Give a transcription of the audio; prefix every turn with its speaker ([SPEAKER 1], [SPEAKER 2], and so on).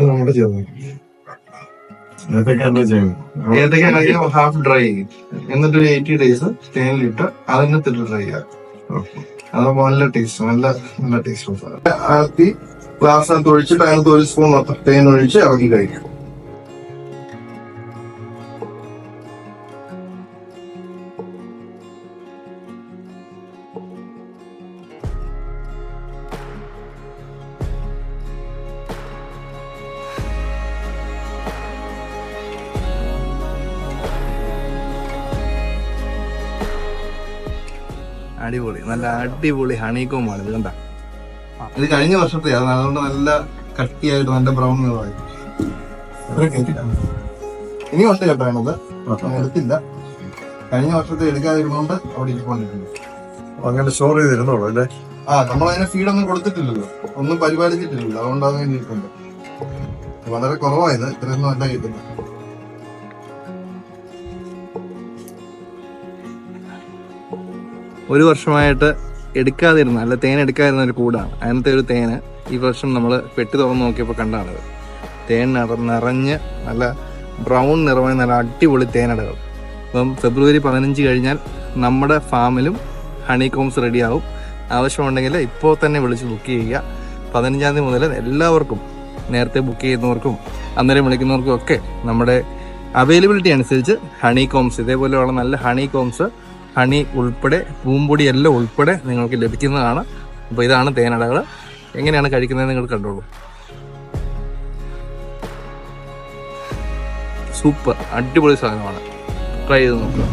[SPEAKER 1] നമ്മുടെ
[SPEAKER 2] ഏതൊക്കെ half dry എന്നിട്ട് ഒരു ഡ്രൈ ചെയ്യാം അത് നല്ല ടേസ്റ്റ് നല്ല നല്ല ടേസ്റ്റ് ആർത്തി ഗ്ലാസ്സിനകത്ത് ഒഴിച്ചിട്ട് അതിനകത്ത് ഒരു സ്പൂൺ തേൻ ഒഴിച്ച് ഇറക്കി കഴിക്കും.
[SPEAKER 3] അടിപൊളി നല്ല അടിപൊളി ഹണിക്കോമാണ് ഇത് കണ്ട.
[SPEAKER 2] ഇത് കഴിഞ്ഞ വർഷത്തെ അതുകൊണ്ട് നല്ല കട്ടിയായിട്ട് നല്ല ബ്രൗൺ നിറമായി ഇനി ഉണ്ട് കേട്ടോ അതിനകത്ത്. ഞാൻ എടുത്തില്ല. കഴിഞ്ഞ വർഷത്തെ എടുക്കാതിരുന്നോണ്ട് അവിടെ ഇരിക്കൊണ്ടിട്ടുണ്ട്
[SPEAKER 1] അങ്ങനെ സ്റ്റോർ ചെയ്തിരുന്നോളൂ അല്ലേ?
[SPEAKER 2] ആ നമ്മൾ അതിനെ ഫീഡൊന്നും കൊടുത്തിട്ടില്ലല്ലോ. ഒന്നും പരിപാലിച്ചിട്ടില്ലല്ലോ. അതുകൊണ്ട് അങ്ങനെ ഇരിക്കുന്നുണ്ട് വളരെ കുറവായത് ഇത്രയൊന്നും അല്ല കിട്ടുന്നത്
[SPEAKER 3] ഒരു വർഷമായിട്ട് എടുക്കാതിരുന്ന അല്ല തേൻ എടുക്കാതിരുന്ന ഒരു കൂടാണ്. അതിനകത്തെ ഒരു തേന് ഈ വർഷം നമ്മൾ പെട്ടി തുറന്ന് നോക്കിയപ്പോൾ കണ്ടാണത് തേൻ നിറ നിറഞ്ഞ് നല്ല ബ്രൗൺ നിറമായി നല്ല അടിപൊളി തേനടകൾ. അപ്പം ഫെബ്രുവരി പതിനഞ്ച് കഴിഞ്ഞാൽ നമ്മുടെ ഫാമിലും ഹണി കോംസ് റെഡിയാവും. ആവശ്യമുണ്ടെങ്കിൽ ഇപ്പോൾ തന്നെ വിളിച്ച് ബുക്ക് ചെയ്യുക. പതിനഞ്ചാം തീയതി മുതൽ എല്ലാവർക്കും നേരത്തെ ബുക്ക് ചെയ്യുന്നവർക്കും അന്നേരം വിളിക്കുന്നവർക്കും ഒക്കെ നമ്മുടെ അവൈലബിലിറ്റി അനുസരിച്ച് ഹണി കോംസ് ഇതേപോലെയുള്ള നല്ല ഹണി കോംസ് ഹണി ഉൾപ്പെടെ പൂമ്പൊടി എല്ലാം ഉൾപ്പെടെ നിങ്ങൾക്ക് ലഭിക്കുന്നതാണ്. അപ്പോൾ ഇതാണ് തേനടകൾ എങ്ങനെയാണ് കഴിക്കുന്നത് നിങ്ങൾ കണ്ടോളൂ. സൂപ്പർ. അടിപൊളി സാധനമാണ്. ട്രൈ ചെയ്ത് നോക്കുക